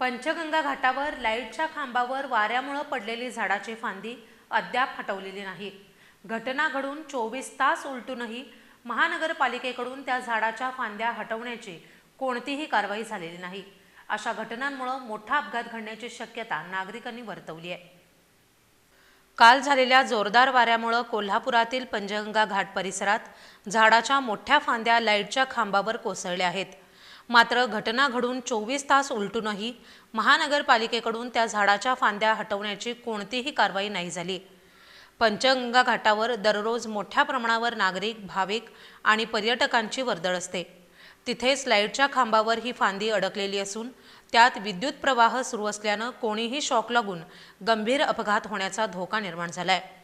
पंचगंगा घाटावर लाईटच्या खांबावर वाऱ्यामुळं पडलेली झाडाची फांदी अद्याप हटवलेली नाही. घटना घडून चोवीस तास उलटूनही महानगरपालिकेकडून त्या झाडाच्या फांद्या हटवण्याची कोणतीही कारवाई झालेली नाही. अशा घटनांमुळं मोठा अपघात घडण्याची शक्यता नागरिकांनी वर्तवली आहे. काल झालेल्या जोरदार वाऱ्यामुळं कोल्हापुरातील पंचगंगा घाट परिसरात झाडाच्या मोठ्या फांद्या लाईटच्या खांबावर कोसळल्या आहेत. मात्र घटना घडून चोवीस तास उलटूनही महानगरपालिकेकडून त्या झाडाच्या फांद्या हटवण्याची कोणतीही कारवाई नाही झाली. पंचगंगा घाटावर दररोज मोठ्या प्रमाणावर नागरिक भाविक आणि पर्यटकांची वर्दळ असते. तिथेच लाईटच्या खांबावर ही फांदी अडकलेली असून त्यात विद्युत प्रवाह सुरू असल्यानं कोणीही शॉक लागून गंभीर अपघात होण्याचा धोका निर्माण झाला आहे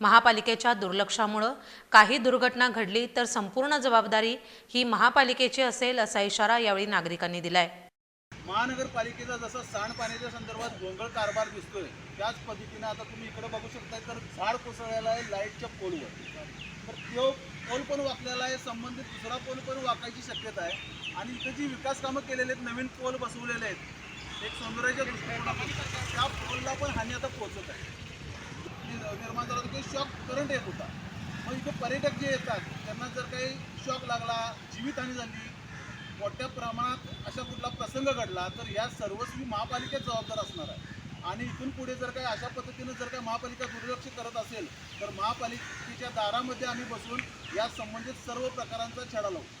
महापालिकेच्या दुर्लक्षामुळं काही दुर्घटना घडली तर संपूर्ण जबाबदारी ही महापालिकेची असेल असा इशारा यावेळी नागरिकांनी दिलाय. महानगरपालिकेचा जसं सांडपाण्याच्या संदर्भात गोंधळ कारभार दिसतोय त्याच पद्धतीने आता तुम्ही इकडे बघू शकताय तर झाड कोसळलेला आहे लाईटच्या पोलवर. तर तो पोल पण वाकलेला आहे संबंधित दुसरा पोल पण वाकायची शक्यता आहे. आणि इथं जी विकास कामं केलेली आहेत नवीन पोल बसवलेले आहेत एक सौंदर्याच्या दृष्टिकोनातून त्या पोलला पण हानी आता पोहोचत आहे. निर्माण शॉक करंट येत होता. मग इथे पर्यटक जे येतात त्यांना जर काही शॉक लागला जीवितहानी झाली मोठ्या प्रमाणात अशा कुठला प्रसंग घडला तर या सर्वस्वी महापालिकेत जबाबदार असणार आहे. आणि इथून पुढे जर काही अशा पद्धतीनं जर काही महापालिका दुर्लक्ष करत असेल तर महापालिकेच्या दारामध्ये आम्ही बसून या संबंधित सर्व प्रकारांचा छडा लावू.